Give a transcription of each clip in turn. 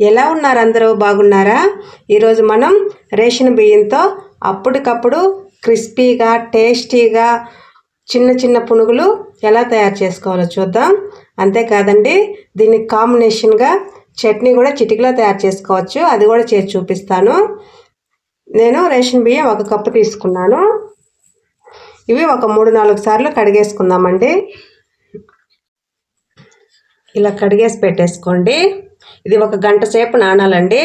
ఎలా ఉన్నారు అందరూ? బాగున్నారా? ఈరోజు మనం రేషన్ బియ్యంతో అప్పటికప్పుడు క్రిస్పీగా టేస్టీగా చిన్న చిన్న పునుగులు ఎలా తయారు చేసుకోవాలో చూద్దాం. అంతేకాదండి దీనికి కాంబినేషన్గా చట్నీ కూడా చిటికలో తయారు చేసుకోవచ్చు. అది కూడా చేసి చూపిస్తాను. నేను రేషన్ బియ్యం ఒక కప్పు తీసుకున్నాను. ఇవి ఒక మూడు నాలుగు సార్లు కడిగేసుకుందామండి. ఇలా కడిగేసి పెట్టేసుకోండి. ఇది ఒక గంట సేపు నానాలండి.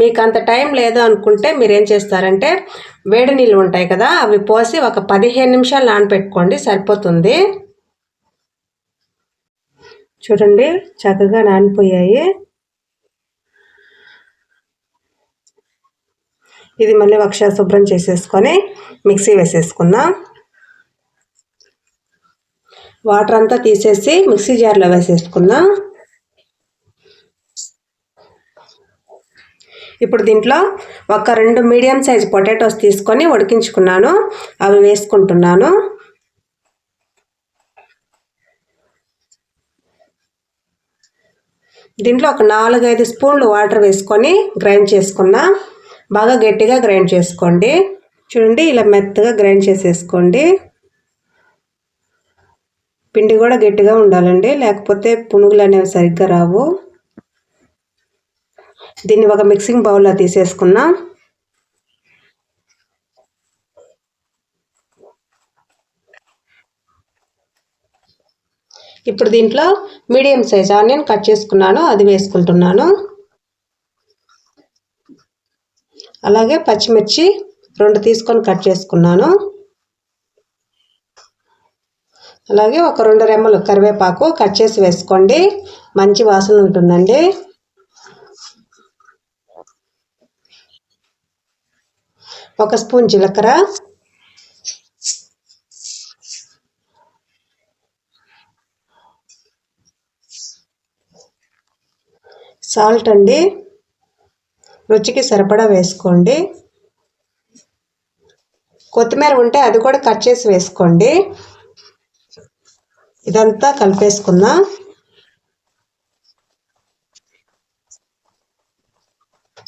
మీకు అంత టైం లేదు అనుకుంటే మీరు ఏం చేస్తారంటే వేడి నీళ్ళు ఉంటాయి కదా అవి పోసి ఒక పదిహేను నిమిషాలు నానబెట్టుకోండి సరిపోతుంది. చూడండి చక్కగా నానిపోయాయి. ఇది మళ్ళీ ఒకసారి శుభ్రం చేసేసుకొని మిక్సీ వేసేసుకుందాం. వాటర్ అంతా తీసేసి మిక్సీ జార్లో వేసేసుకుందాం. ఇప్పుడు దీంట్లో ఒక రెండు మీడియం సైజ్ పొటాటోస్ తీసుకొని ఉడికించుకున్నాను. అవి వేసుకుంటున్నాను. దీంట్లో ఒక నాలుగైదు స్పూన్లు వాటర్ వేసుకొని గ్రైండ్ చేసుకుందాం బాగా గట్టిగా గ్రైండ్ చేసుకోండి. చూడండి ఇలా మెత్తగా గ్రైండ్ చేసేసుకోండి. పిండి కూడా గట్టిగా ఉండాలండి. లేకపోతే పునుగులు అనేవి సరిగ్గా రావు. దీన్ని ఒక మిక్సింగ్ బౌల్లో తీసేసుకున్నాం. ఇప్పుడు దీంట్లో మీడియం సైజ్ ఆనియన్ కట్ చేసుకున్నాను అది వేసుకుంటున్నాను. అలాగే పచ్చిమిర్చి రెండు తీసుకొని కట్ చేసుకున్నాను. అలాగే ఒక రెండు రెమ్మలు కరివేపాకు కట్ చేసి వేసుకోండి. మంచి వాసన ఉంటుందండి. ఒక స్పూన్ జీలకర్ర. సాల్ట్ అండి. రుచికి సరిపడా వేసుకోండి. కొత్తిమీర ఉంటే అది కూడా కట్ చేసి వేసుకోండి. ఇదంతా కలిపేసుకుందాం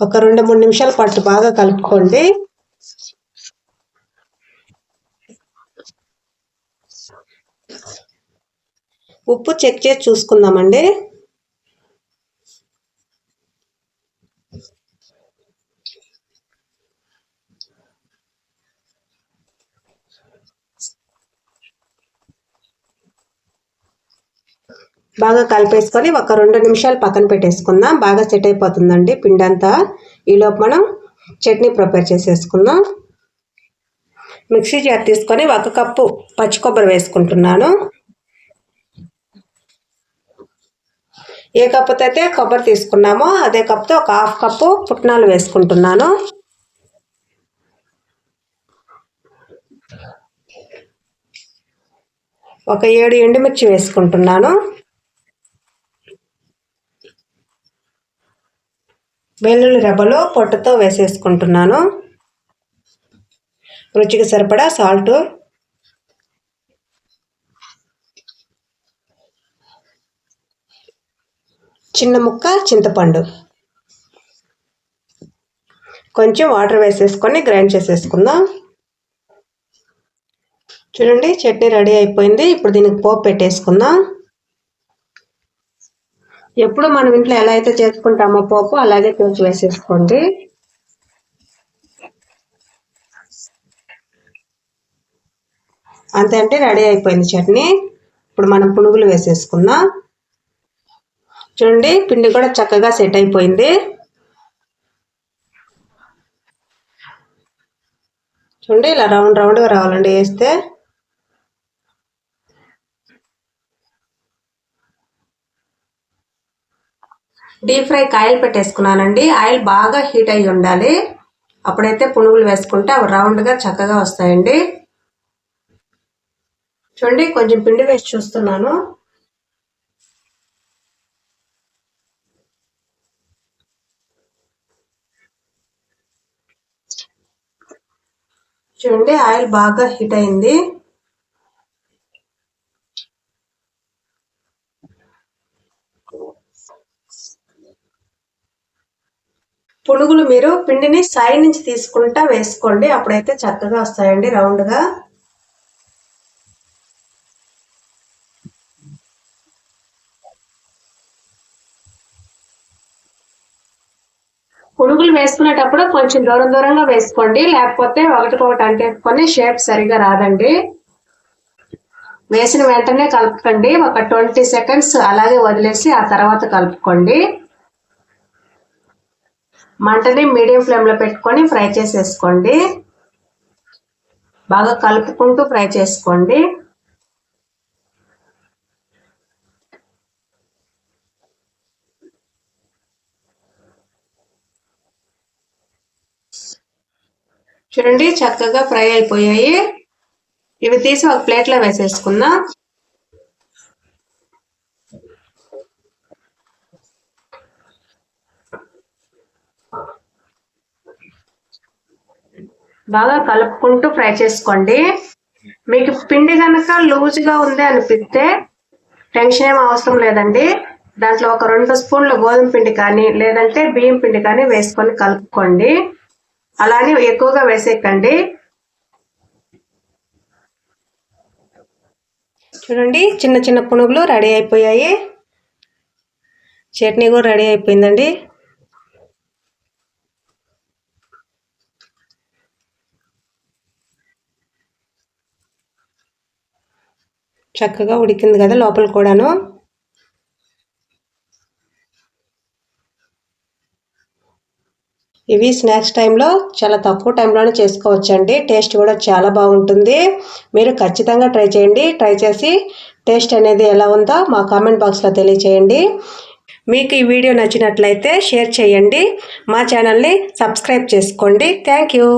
ఒక రెండు మూడు నిమిషాల పాటు బాగా కలుపుకోండి. ఉప్పు చెక్ చేసి చూసుకుందామండి. బాగా కలిపేసుకొని ఒక రెండు నిమిషాలు పక్కన పెట్టేసుకుందాం. బాగా సెట్ అయిపోతుందండి పిండి అంతా ఈలోపు మనం చట్నీ ప్రిపేర్ చేసేసుకుందాం. మిక్సీ జార్ తీసుకొని ఒక కప్పు పచ్చి కొబ్బరి వేసుకుంటున్నాను. ఏ కప్పుతో అయితే కొబ్బరి తీసుకున్నామో అదే కప్తో ఒక హాఫ్ కప్పు పుట్నాలు వేసుకుంటున్నాను. ఒక ఏడు ఎండుమిర్చి వేసుకుంటున్నాను. వెల్లుల్లి రెబ్బలు పొట్టుతో వేసేసుకుంటున్నాను. రుచికి సరిపడా సాల్టు. చిన్న ముక్క చింతపండు. కొంచెం వాటర్ వేసేసుకొని గ్రైండ్ చేసేసుకుందాం. చూడండి చట్నీ రెడీ అయిపోయింది. ఇప్పుడు దీనికి పోపు పెట్టేసుకుందాం. ఎప్పుడు మనం ఇంట్లో ఎలా అయితే చేసుకుంటామో పోపు అలాగే కొంచెం వేసేసుకోండి. అంతే అంటే రెడీ అయిపోయింది చట్నీ. ఇప్పుడు మనం పునుగులు వేసేసుకుందాం. చూడండి పిండి కూడా చక్కగా సెట్ అయిపోయింది. చూడండి ఇలా రౌండ్ రౌండ్గా రావాలండి వేస్తే. డీప్ ఫ్రై ఆయిల్ పెట్టేసుకున్నానండి. ఆయిల్ బాగా హీట్ అయ్యి ఉండాలి. అప్పుడైతే పునుగులు వేసుకుంటే అవి రౌండ్గా చక్కగా వస్తాయండి. చూడండి కొంచెం పిండి వేసి చూస్తున్నాను. చూడండి ఆయిల్ బాగా హీట్ అయింది. పునుగులు మీరు పిండిని సైడ్ నుంచి తీసుకుంటా వేసుకోండి. అప్పుడైతే చక్కగా వస్తాయండి రౌండ్గా. పునుగులు వేసుకునేటప్పుడు కొంచెం దూరం దూరంగా వేసుకోండి. లేకపోతే ఒకటికొకటి అంటేసుకొని షేప్ సరిగా రాదండి. వేసిన వెంటనే కలుపుకోండి. ఒక ట్వంటీ సెకండ్స్ అలాగే వదిలేసి ఆ తర్వాత కలుపుకోండి. మంటని మీడియం ఫ్లేమ్లో పెట్టుకొని ఫ్రై చేసేసుకోండి. బాగా కలుపుకుంటూ ఫ్రై చేసుకోండి. చూడండి చక్కగా ఫ్రై అయిపోయాయి. ఇవి తీసి ఒక ప్లేట్లో వేసేసుకుందాం. బాగా కలుపుకుంటూ ఫ్రై చేసుకోండి. మీకు పిండి కనుక లూజ్గా ఉంది అనిపిస్తే టెన్షన్ ఏం అవసరం లేదండి. దాంట్లో ఒక రెండు స్పూన్ల గోధుమ పిండి కానీ లేదంటే బియ్యం పిండి కానీ వేసుకొని కలుపుకోండి. అలానే ఎక్కువగా వేసేయకండి చూడండి చిన్న చిన్న పునుగులు రెడీ అయిపోయాయి. చట్నీ కూడా రెడీ అయిపోయిందండి. చక్కగా ఉడికింది కదా లోపల కూడాను. ఇవి స్నాక్స్ టైంలో చాలా తక్కువ టైంలోనే చేసుకోవచ్చండి. టేస్ట్ కూడా చాలా బాగుంటుంది. మీరు ఖచ్చితంగా ట్రై చేయండి. ట్రై చేసి టేస్ట్ అనేది ఎలా ఉందో మా కామెంట్ బాక్స్లో తెలియచేయండి. మీకు ఈ వీడియో నచ్చినట్లయితే షేర్ చేయండి. మా ఛానల్ని సబ్స్క్రైబ్ చేసుకోండి. Thank you.